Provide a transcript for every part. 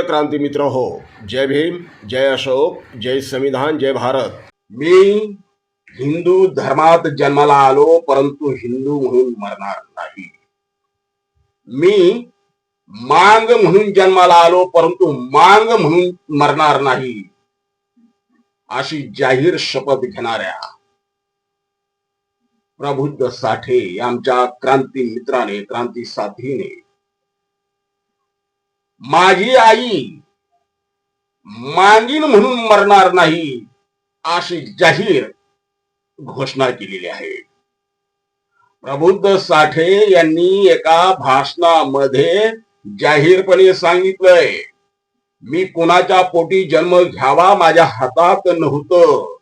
प्रिय क्रांती मित्र हो जय भीम जय अशोक जय संविधान जय भारत. मी हिंदू धर्मात जन्माला आलो परंतु हिंदू म्हणून मरणार नाही. मी मांग म्हणून जन्माला आलो परंतु मांग म्हणून मरणार नाही. अशी जाहीर शपथ घेणाऱ्या प्रबुद्ध साठे आमच्या क्रांती मित्राने क्रांती साथीने माझी आई मांगीन म्हणून मरणार नाही अशी जाहीर घोषणा केलेली आहे. प्रबुद्ध साठे यांनी एका भाषणामध्ये जाहीरपणे सांगितलंय मी कुणाच्या पोटी जन्म घ्यावा माझ्या हातात नव्हतं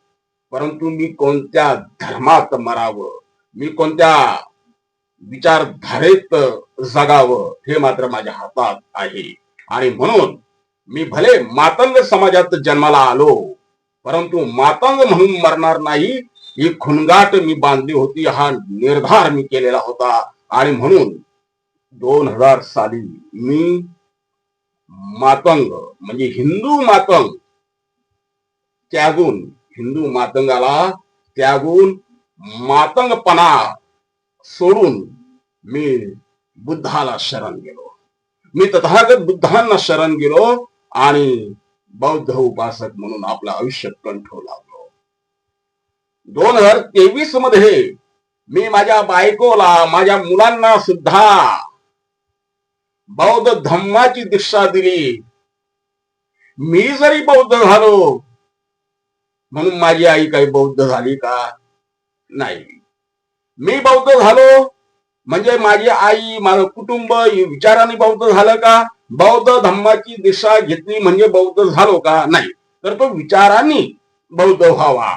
परंतु मी कोणत्या धर्मात मरावं मी कोणत्या विचारधारेत जगावं हे मात्र माझ्या हातात आहे. आणि म्हणून मी भले मातंग समाजात जन्माला आलो परंतु मातंग म्हणून मरणार नाही ही खुणगाट मी बांधली होती हा निर्धार मी केलेला होता. आणि म्हणून दोन हजार साली मी मातंग म्हणजे हिंदू मातंग त्यागून हिंदू मातंगाला त्यागून मातंगपणा सोडून मी बुद्धाला शरण गेलो. मी तथागत बुद्धांना शरण गेलो आणि बौद्ध उपासक म्हणून आपलं आयुष्य कंठो लागलो दोन हजार तेवीसमध्ये मी माझ्या बायकोला माझ्या मुलांना सुद्धा बौद्ध धम्माची दीक्षा दिली. मी जरी बौद्ध झालो म्हणून माझी आई काही बौद्ध झाली का? नाही. मी बौद्ध झालो म्हणजे माझी आई माझं कुटुंब विचाराने बौद्ध झालं का? बौद्ध धम्माची दिशा घेतली म्हणजे बौद्ध झालो का? नाही. तर तो विचारांनी बौद्ध व्हावा.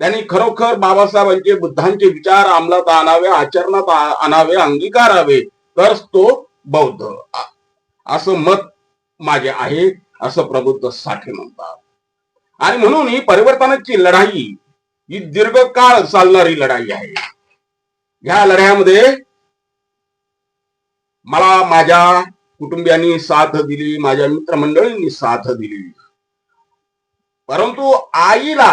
त्यांनी खरोखर बाबासाहेबांचे बुद्धांचे विचार अंमलात आणावे आचरणात आणावे अंगीकारावे तर तो बौद्ध. असं मत माझे आहे असं प्रबुद्ध साठे म्हणतात. आणि म्हणून ही परिवर्तनाची लढाई ही दीर्घकाळ चालणारी लढाई आहे. ह्या लढ्यामध्ये मला माझ्या कुटुंबियांनी साथ दिली माझ्या मित्रमंडळींनी साथ दिली. परंतु आईला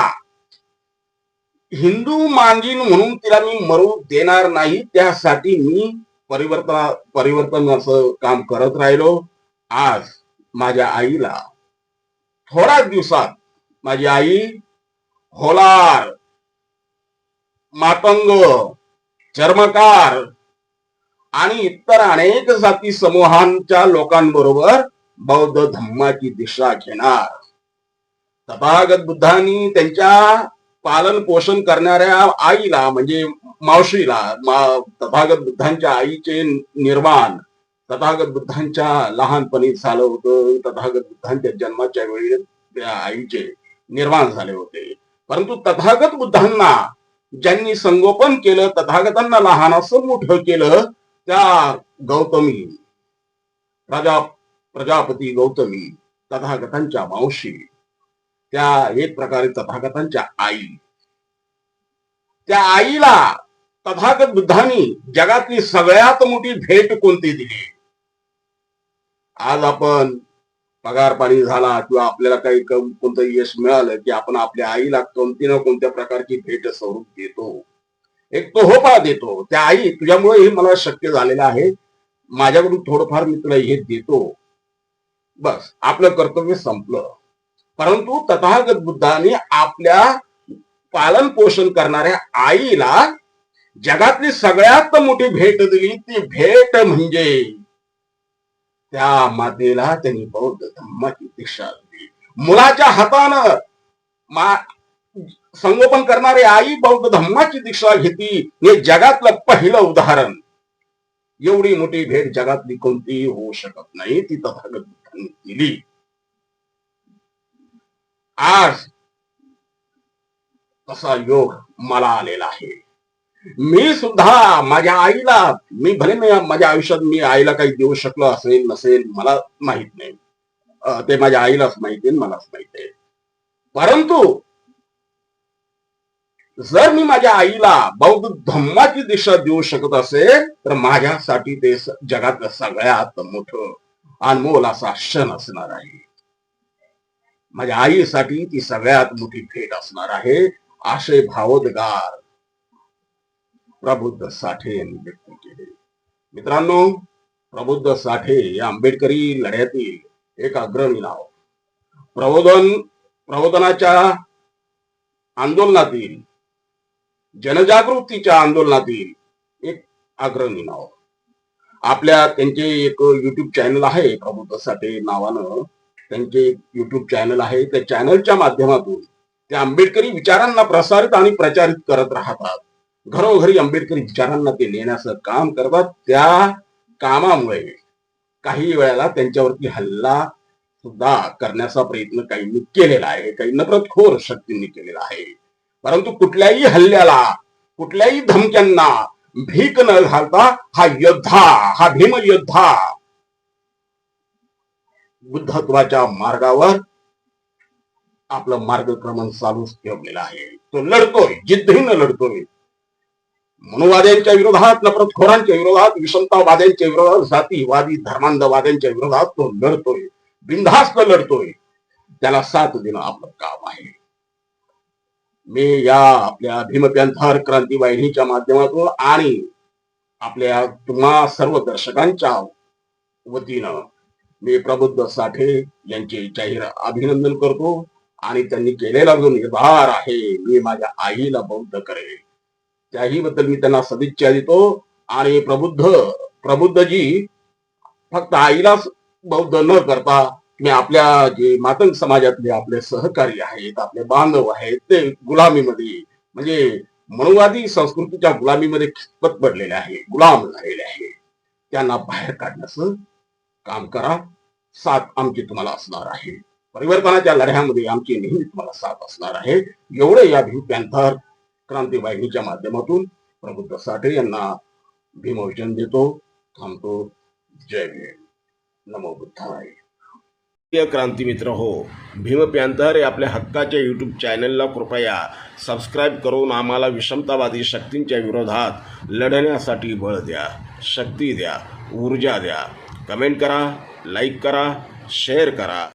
हिंदू मांगीन म्हणून तिला मी मरू देणार नाही त्यासाठी मी परिवर्तन परिवर्तनाचं काम करत राहिलो. आज माझ्या आईला थोड्याच दिवसात माझी आई होलार मातंग चर्मकार आणि इतर अनेक जाती समूहांच्या लोकांबरोबर बौद्ध धम्माची दिशा घेणार. तथागत बुद्धांनी त्यांच्या पालन पोषण करणाऱ्या आईला म्हणजे मावशीला मा- तथागत बुद्धांच्या आईचे निर्माण तथागत बुद्धांच्या लहानपणी झालं होतं तथागत बुद्धांच्या जन्माच्या वेळी त्या आईचे निर्माण झाले होते. परंतु तथागत बुद्धांना ज्यांनी संगोपन केलं तथागतांना लहान असं मोठं केलं त्या गौतमी. प्रजा प्रजापती गौतमी तथागतांच्या मावशी. त्या एक प्रकारे तथागतांच्या आई. त्या आईला तथागत बुद्धांनी जगातली सगळ्यात मोठी भेट कोणती दिली? आज आपण पगार पाणी झाला किंवा आपल्याला काही कोणतं यश मिळालं की आपण आपल्या आईला कोणती ना कोणत्या प्रकारची भेट स्वरूप देतो. एक तो होपा देतो. त्या आई तुझ्यामुळे हे मला शक्य झालेलं आहे. माझ्याकडून थोडंफार मी तुला हे देतो. बस आपलं कर्तव्य संपलं. परंतु तथागत बुद्धाने आपल्या पालन पोषण करणाऱ्या आईला जगातली सगळ्यात मोठी भेट दिली. ती भेट म्हणजे त्या मातेला त्यांनी बौद्ध धम्माची दीक्षा दिली. मुलाच्या हातानं मा संगोपन करणारी आई बौद्ध धम्माची दीक्षा घेती. हे जगातलं पहिलं उदाहरण. एवढी मोठी भेट जगातली कोणतीही होऊ शकत नाही. ती तथागत बुद्धांनी दिली. आज तसा योग मला आलेला आहे. मी सुद्धा माझ्या आईला मी भले मी माझ्या आयुष्यात मी आईला काही देऊ शकलो असेल नसेल मला माहीत नाही. ते माझ्या आईलाच माहिती मलाच माहिती आहे. परंतु जर मी माझ्या आईला बौद्ध धम्माची दिशा देऊ शकत असेल तर माझ्यासाठी ते जगातलं सगळ्यात मोठं अनमोल असा क्षण असणार आहे. माझ्या आईसाठी ती सगळ्यात मोठी भेट असणार आहे. आशय भावोद्गार प्रबुद्ध साठे यांनी व्यक्त केले. मित्रांनो प्रबुद्ध साठे या आंबेडकरी लढ्यातील एक अग्रणी नाव. प्रबोधन प्रबोधनाच्या आंदोलनातील जनजागृतीच्या आंदोलनातील एक अग्रणी नाव. आपल्या त्यांचे एक युट्यूब चॅनल आहे प्रबुद्ध साठे नावानं. त्यांचे युट्यूब चॅनल आहे. त्या चॅनलच्या माध्यमातून ते आंबेडकरी विचारांना प्रसारित आणि प्रचारित करत राहतात. घरोघरी आंबेडकरी विचारांना ते नेण्याचं काम करतात त्या कामामुळे. काही वेळेला त्यांच्यावरती हल्ला सुद्धा करण्याचा प्रयत्न काहींनी केलेला आहे काही नफरतखोर शक्तींनी केलेला आहे. परंतु कुठल्याही हल्ल्याला कुठल्याही धमक्यांना भीक न घालता हा योद्धा हा भीम योद्धा बुद्धत्वाच्या मार्गावर आपलं मार्गक्रमण चालूच ठेवलेलं आहे. तो लढतोय जिद्दीनं लढतोय. मनुवाद्यांच्या विरोधात नफरतखोरांच्या विरोधात विषमतावाद्यांच्या विरोधात जातीवादी धर्मांधवाद्यांच्या विरोधात तो लढतोय. बिनधास्त लढतोय. त्याला साथ देणं आपलं काम आहे. मी या आपल्या भीमप्यांथर क्रांती वाहिनीच्या माध्यमातून आणि आपल्या तुम्हा सर्व दर्शकांच्या वतीनं मी प्रबुद्ध साठे यांचे जाहीर अभिनंदन करतो आणि त्यांनी केलेला जो निर्धार आहे मी माझ्या आईला बौद्ध करेल त्याही बद्दल मी त्यांना सदिच्छा देतो. आणि प्रबुद्ध प्रबुद्धजी फक्त आईलाच बौद्ध न करता मी आपल्या जे मातंग समाजातले आपले सहकारी आहेत आपले बांधव आहेत ते गुलामीमध्ये म्हणजे मनुवादी संस्कृतीच्या गुलामीमध्ये खितपत पडलेले आहे गुलाम झालेले आहे. त्यांना बाहेर काढण्याचं काम करा. साथ आमची तुम्हाला असणार आहे. परिवर्तनाच्या लढ्यामध्ये आमची नेहमी तुम्हाला साथ असणार आहे. एवढं या भीम पॅन्थर क्रांती वाहिनीच्या माध्यमातून प्रबुद्ध साठे यांना भीमवचन देतो. थांबतो. जय भीम. नमो बुद्धाय. प्रिय क्रांती मित्र हो भीम प्यांतर हे आपल्या हक्काच्या यूट्यूब चॅनलला कृपया सबस्क्राईब करून आम्हाला विषमतावादी शक्तींच्या विरोधात लढण्यासाठी बळ द्या शक्ती द्या ऊर्जा द्या. कमेंट करा लाईक करा शेअर करा.